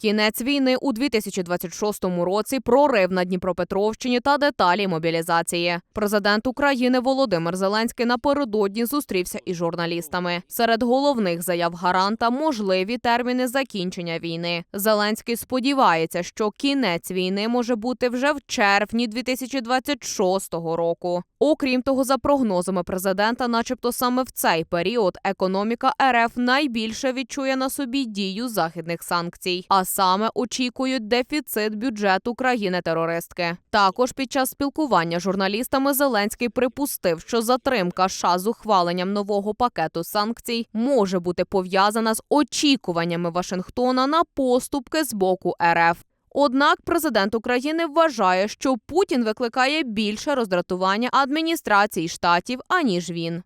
Кінець війни у 2026 році, прорив на Дніпропетровщині та деталі мобілізації. Президент України Володимир Зеленський напередодні зустрівся із журналістами. Серед головних заяв гаранта можливі терміни закінчення війни. Зеленський сподівається, що кінець війни може бути вже в червні 2026 року. Окрім того, за прогнозами президента, начебто саме в цей період економіка РФ найбільше відчує на собі дію західних санкцій, а саме очікують дефіцит бюджету країни-терористки. Також під час спілкування з журналістами Зеленський припустив, що затримка США з ухваленням нового пакету санкцій може бути пов'язана з очікуваннями Вашингтона на поступки з боку РФ. Однак президент України вважає, що Путін викликає більше роздратування адміністрації штатів аніж він.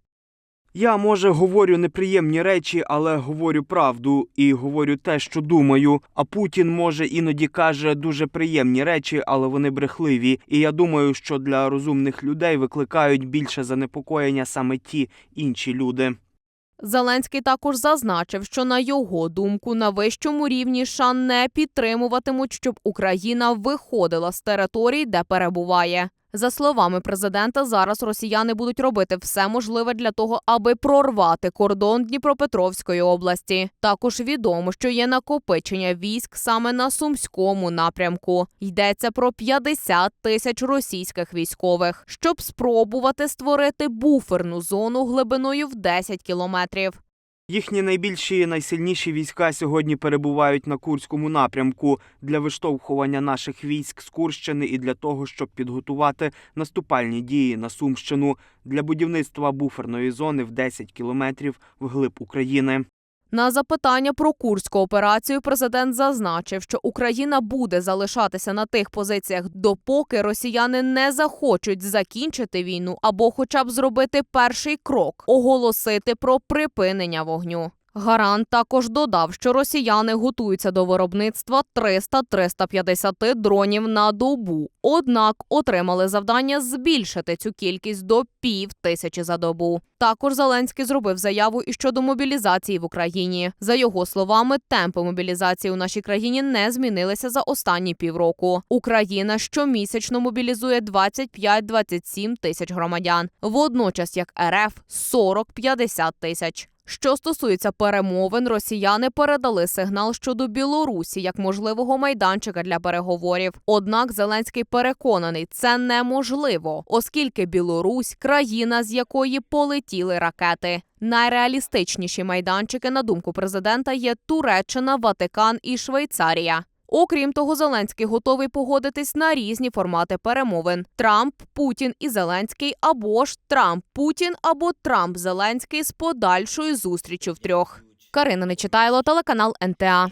Я, може, говорю неприємні речі, але говорю правду і говорю те, що думаю. А Путін, може, іноді каже дуже приємні речі, але вони брехливі. І я думаю, що для розумних людей викликають більше занепокоєння саме ті інші люди. Зеленський також зазначив, що на його думку на вищому рівні США не підтримуватимуть, щоб Україна виходила з територій, де перебуває. За словами президента, зараз росіяни будуть робити все можливе для того, аби прорвати кордон Дніпропетровської області. Також відомо, що є накопичення військ саме на сумському напрямку. Йдеться про 50 тисяч російських військових, щоб спробувати створити буферну зону глибиною в 10 кілометрів. Їхні найбільші і найсильніші війська сьогодні перебувають на Курському напрямку для виштовхування наших військ з Курщини і для того, щоб підготувати наступальні дії на Сумщину для будівництва буферної зони в 10 кілометрів вглиб України. На запитання про курську операцію президент зазначив, що Україна буде залишатися на тих позиціях, допоки росіяни не захочуть закінчити війну або, хоча б зробити перший крок оголосити про припинення вогню. Гарант також додав, що росіяни готуються до виробництва 300-350 дронів на добу. Однак отримали завдання збільшити цю кількість до пів тисячі за добу. Також Зеленський зробив заяву і щодо мобілізації в Україні. За його словами, темпи мобілізації у нашій країні не змінилися за останні півроку. Україна щомісячно мобілізує 25-27 тисяч громадян, водночас як РФ 40-50 тисяч. Що стосується перемовин, росіяни передали сигнал щодо Білорусі як можливого майданчика для переговорів. Однак Зеленський переконаний, це неможливо, оскільки Білорусь країна, з якої полетіли ракети. Найреалістичніші майданчики, на думку президента, є Туреччина, Ватикан і Швейцарія. Окрім того, Зеленський готовий погодитись на різні формати перемовин: Трамп, Путін і Зеленський, або ж Трамп, Путін або Трамп Зеленський з подальшою зустрічю в трьох. Карина Нечитайло, телеканал НТА.